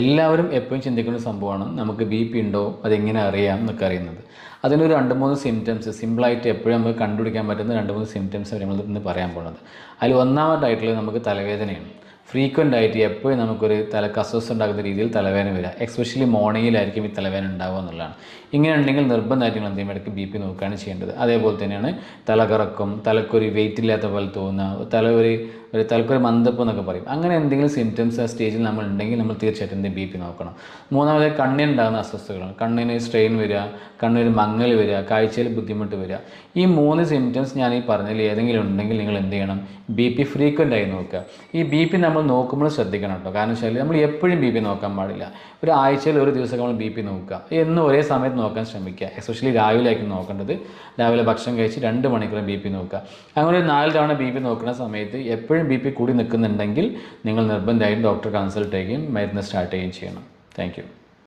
എല്ലാവരും എപ്പോഴും ചിന്തിക്കുന്ന സംഭവമാണ് നമുക്ക് ബി പി ഉണ്ടോ അതെങ്ങനെ അറിയാം എന്നൊക്കെ അറിയുന്നത്. അതിനൊരു രണ്ട് മൂന്ന് സിംറ്റംസ് സിമ്പിളായിട്ട് എപ്പോഴും നമുക്ക് കണ്ടുപിടിക്കാൻ പറ്റുന്ന രണ്ട് മൂന്ന് സിംറ്റംസ് നമ്മൾ ഇന്ന് പറയാൻ പോകുന്നത്. അതിൽ ഒന്നാമതായിട്ടുള്ളത് നമുക്ക് തലവേദനയാണ്. ഫ്രീക്വന്റ് ആയിട്ട് എപ്പോഴും നമുക്കൊരു തലക്ക് അസ്വസ്ഥ ഉണ്ടാകുന്ന രീതിയിൽ തലവേദന വരിക. എക്സ്പെഷ്യലി മോർണിംഗിലായിരിക്കും ഈ തലവേദന ഉണ്ടാവുക എന്നുള്ളതാണ്. ഇങ്ങനെ ഉണ്ടെങ്കിൽ നിർബന്ധമായിട്ട് നിങ്ങൾ എന്തെങ്കിലും ഇടയ്ക്ക് ബി പി നോക്കുകയാണ് ചെയ്യേണ്ടത്. അതേപോലെ തന്നെയാണ് തലകറക്കം തലക്കൊരു വെയിറ്റ് ഇല്ലാത്ത പോലെ തോന്നുക തല ഒരു ഒരു തലക്കൊരു മന്ദപ്പം എന്നൊക്കെ പറയും. അങ്ങനെ എന്തെങ്കിലും സിംറ്റംസ് ആ സ്റ്റേജിൽ നമ്മൾ ഉണ്ടെങ്കിൽ നമ്മൾ തീർച്ചയായിട്ടും എന്തെങ്കിലും ബി പി നോക്കണം. മൂന്നാമത് കണ്ണിനുണ്ടാകുന്ന അസ്വസ്ഥതകളാണ്. കണ്ണിന് സ്ട്രെയിൻ വരിക കണ്ണിന് മങ്ങൽ വരിക കാഴ്ചയിൽ ബുദ്ധിമുട്ട് വരിക. ഈ മൂന്ന് സിംറ്റംസ് ഞാൻ ഈ പറഞ്ഞതിൽ ഏതെങ്കിലും ഉണ്ടെങ്കിൽ നിങ്ങൾ എന്ത് ചെയ്യണം? ബി പി ഫ്രീക്വന്റ് ആയി നോക്കുക. ഈ ബി പി നമ്മൾ നോക്കുമ്പോൾ ശ്രദ്ധിക്കണം കേട്ടോ. കാരണം വെച്ചാൽ നമ്മൾ എപ്പോഴും ബി പി നോക്കാൻ പാടില്ല. ഒരു ആഴ്ചയിൽ ഒരു ദിവസം നമ്മൾ ബി പി നോക്കുക. എന്നും ഒരേ സമയത്ത് നോക്കാൻ ശ്രമിക്കുക. എസ്പെഷ്യലി രാവിലെ ആയിരിക്കും നോക്കേണ്ടത്. രാവിലെ ഭക്ഷണം കഴിച്ച് രണ്ട് മണിക്കൂർ ബി പി നോക്കുക. അങ്ങനെ ഒരു നാല് തവണ ബി പി നോക്കുന്ന സമയത്ത് എപ്പോഴും ബി പി കൂടി നിൽക്കുന്നുണ്ടെങ്കിൽ നിങ്ങൾ നിർബന്ധമായും ഡോക്ടർ കൺസൾട്ട് ചെയ്യുകയും മരുന്ന് സ്റ്റാർട്ട് ചെയ്യുകയും ചെയ്യണം. താങ്ക്